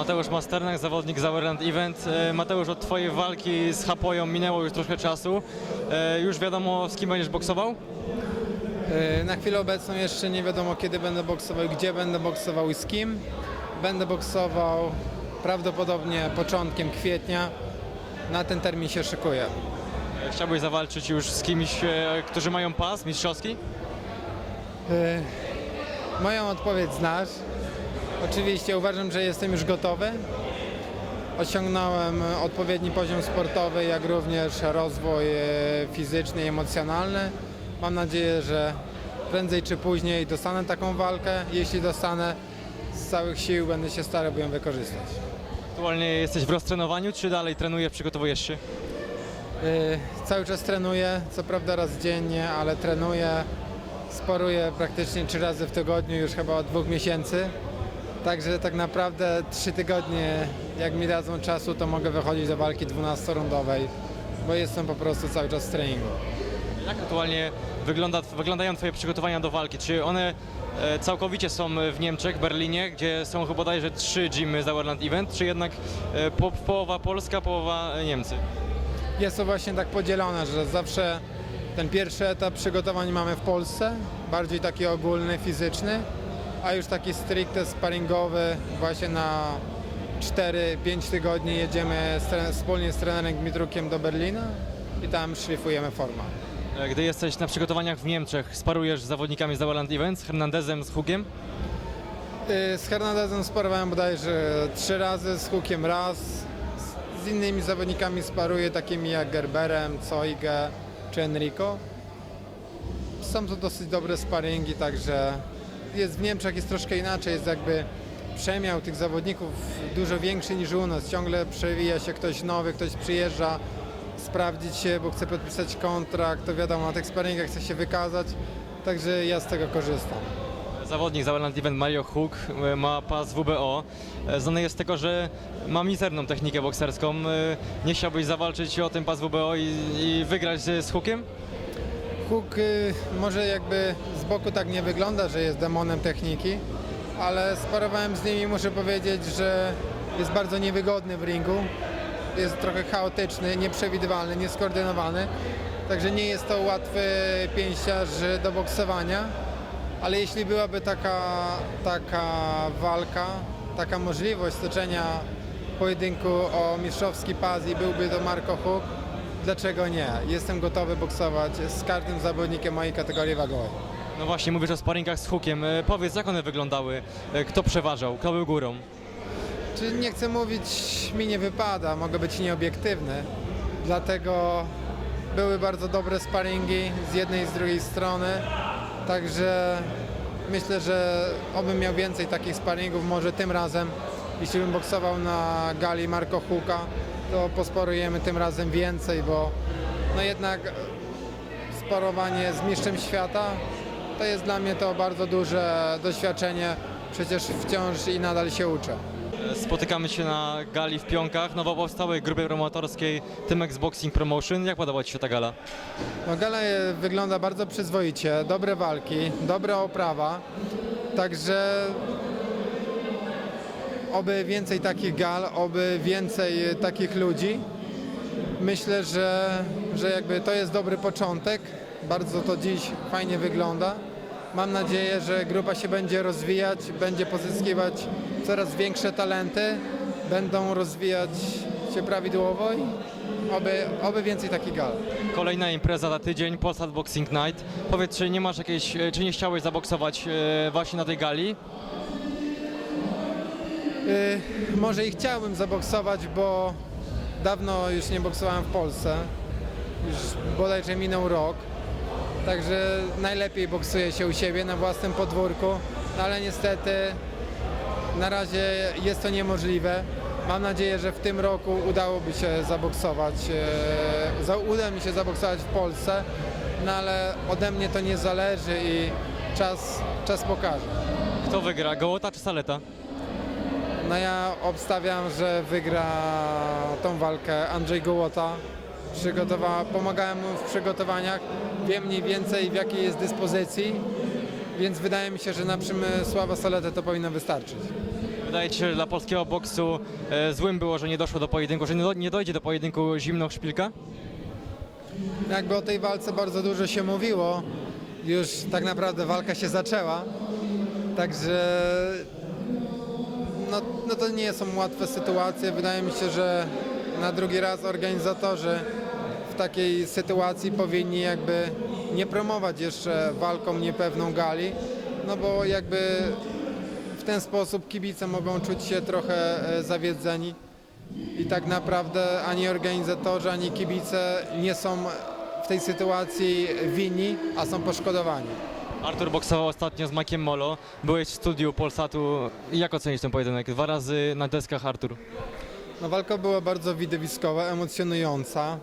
Mateusz Masternak, zawodnik Sauerland Event. E, Mateusz, od Twojej walki z Hapoją minęło już trochę czasu. E, Już wiadomo, z kim będziesz boksował? Yy, Na chwilę obecną jeszcze nie wiadomo kiedy będę boksował gdzie będę boksował i z kim. Będę boksował prawdopodobnie początkiem kwietnia. Na ten termin się szykuję. E, Chciałbyś zawalczyć już z kimś, e, którzy mają pas mistrzowski? Moją odpowiedź znasz. Oczywiście uważam, że jestem już gotowy. Osiągnąłem odpowiedni poziom sportowy, jak również rozwój e, fizyczny i emocjonalny. Mam nadzieję, że prędzej czy później dostanę taką walkę. Jeśli dostanę, z całych sił będę się starał, by ją wykorzystać. Aktualnie jesteś w roztrenowaniu, czy dalej trenujesz, przygotowujesz się? Yy, Cały czas trenuję, co prawda raz dziennie, ale trenuję, sporuję praktycznie trzy razy w tygodniu już chyba od dwóch miesięcy. Także tak naprawdę trzy tygodnie, jak mi dadzą czasu, to mogę wychodzić do walki 12-rundowej, bo jestem po prostu cały czas w treningu. Jak aktualnie wygląda, wyglądają Twoje przygotowania do walki? Czy one e, całkowicie są w Niemczech, Berlinie, gdzie są chyba bodajże trzy gymy Sauerland Event, czy jednak e, po, połowa Polska, połowa e, Niemcy? Jest to właśnie tak podzielone, że zawsze ten pierwszy etap przygotowań mamy w Polsce, bardziej taki ogólny, fizyczny, a już taki stricte sparingowy właśnie na 4-5 tygodni jedziemy z, wspólnie z trenerem Dmitrukiem do Berlina i tam szlifujemy formę. E, Gdy jesteś na przygotowaniach w Niemczech, sparujesz z zawodnikami z Sauerland Event, z Hernandezem, z Hugiem? Y, Z Hernandezem sparowałem bodajże trzy razy, z Hukiem raz, z- z innymi zawodnikami sparuję, takimi jak Gerberem, Coige czy Enrico. Są to dosyć dobre sparingi, także jest w Niemczech jest troszkę inaczej, jest jakby przemiał tych zawodników dużo większy niż u nas. Ciągle przewija się ktoś nowy, ktoś przyjeżdża sprawdzić się, bo chce podpisać kontrakt, to wiadomo, na tych sparingach chce się wykazać, także ja z tego korzystam. Zawodnik Sauerland Event Mario Hug e, ma pas WBO. E, Znany jest z tego, że ma mizerną technikę bokserską. E, Nie chciałbyś zawalczyć o ten pas WBO i, i wygrać z, Hugiem? Huk y, może jakby z boku tak nie wygląda, że jest demonem techniki, ale sparowałem z nim i muszę powiedzieć, że jest bardzo niewygodny w ringu. Jest trochę chaotyczny, nieprzewidywalny, nieskoordynowany. Także nie jest to łatwy pięściarz do boksowania. Ale jeśli byłaby taka, taka walka, taka możliwość stoczenia pojedynku o mistrzowski pas i byłby to Marco Huk, dlaczego nie? Jestem gotowy boksować z każdym zawodnikiem mojej kategorii wagowej. No właśnie, mówisz o sparingach z Hugiem. E, Powiedz, jak one wyglądały? E, Kto przeważał? Kto był górą? Czy nie chcę mówić, mi nie wypada, mogę być nieobiektywny, dlatego były bardzo dobre sparingi z jednej i z drugiej strony, także myślę, że obym miał więcej takich sparingów, może tym razem, jeśli bym boksował na gali Marco Huka, to posporujemy tym razem więcej, bo no jednak sparowanie z mistrzem świata to jest dla mnie to bardzo duże doświadczenie, przecież wciąż i nadal się uczę. Spotykamy się na gali w Pionkach, nowo powstałej grupie promotorskiej Tymex Boxing Promotion. Jak podoba Ci się ta gala? No, gala wygląda bardzo przyzwoicie, dobre walki, dobra oprawa, także oby więcej takich gal, oby więcej e, takich ludzi. Myślę, że, że jakby to jest dobry początek, bardzo to dziś fajnie wygląda. Mam nadzieję, że grupa się będzie rozwijać, będzie pozyskiwać coraz większe talenty, będą rozwijać się prawidłowo i oby, oby więcej takich gal. Kolejna impreza za tydzień, Polsat Boxing Night. Powiedz, czy nie masz jakiejś, e, czy nie chciałeś zaboksować e, właśnie na tej gali? Y, może i chciałbym zaboksować, bo dawno już nie boksowałem w Polsce. Już bodajże minął rok. Także najlepiej boksuję się u siebie na własnym podwórku, no ale niestety na razie jest to niemożliwe. Mam nadzieję, że w tym roku udałoby się zaboksować, za- uda mi się zaboksować w Polsce, no ale ode mnie to nie zależy i czas, czas pokaże. Kto wygra, Gołota czy Saleta? No ja obstawiam, że wygra tą walkę Andrzej Gołota. Przygotowa- pomagałem mu w przygotowaniach, wiem mniej więcej w jakiej jest dyspozycji, więc wydaje mi się, że na Przemysława Saletę to powinno wystarczyć. Wydaje ci się, że dla polskiego boksu e, złym było, że nie doszło do pojedynku, że nie, do, nie dojdzie do pojedynku zimno-szpilka? Jakby o tej walce bardzo dużo się mówiło, już tak naprawdę walka się zaczęła, także no, no to nie są łatwe sytuacje. Wydaje mi się, że na drugi raz organizatorzy w takiej sytuacji powinni jakby nie promować jeszcze walką niepewną gali, no bo jakby w ten sposób kibice mogą czuć się trochę e, zawiedzeni i tak naprawdę ani organizatorzy, ani kibice nie są w tej sytuacji winni, a są poszkodowani. Artur boksował ostatnio z Makiem Molo. Byłeś w studiu Polsatu. Jak ocenisz ten pojedynek? Dwa razy na deskach Artur. No, walka była bardzo widowiskowa, emocjonująca,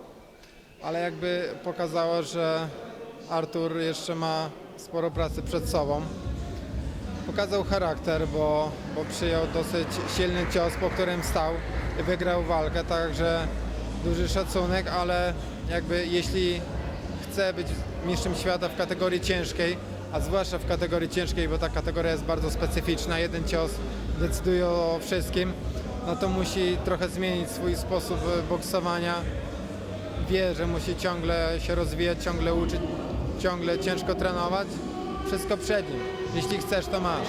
ale jakby pokazała, że Artur jeszcze ma sporo pracy przed sobą. Pokazał charakter, bo, bo przyjął dosyć silny cios, po którym stał i wygrał walkę, także duży szacunek, ale jakby jeśli chce być mistrzem świata w kategorii ciężkiej, a zwłaszcza w kategorii ciężkiej, bo ta kategoria jest bardzo specyficzna, jeden cios decyduje o wszystkim, no to musi trochę zmienić swój sposób e, boksowania. Wie, że musi ciągle się rozwijać, ciągle uczyć, ciągle ciężko trenować. Wszystko przed nim. Jeśli chcesz, to masz.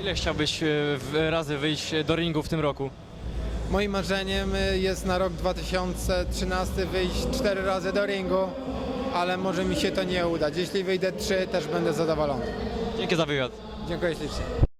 Ile chciałbyś e, w- razy wyjść do ringu w tym roku? Moim marzeniem y, jest na rok 2013 wyjść cztery razy do ringu, ale może mi się to nie udać. Jeśli wyjdę trzy, też będę zadowolony. Dzięki za wywiad. Dziękuję ślicznie.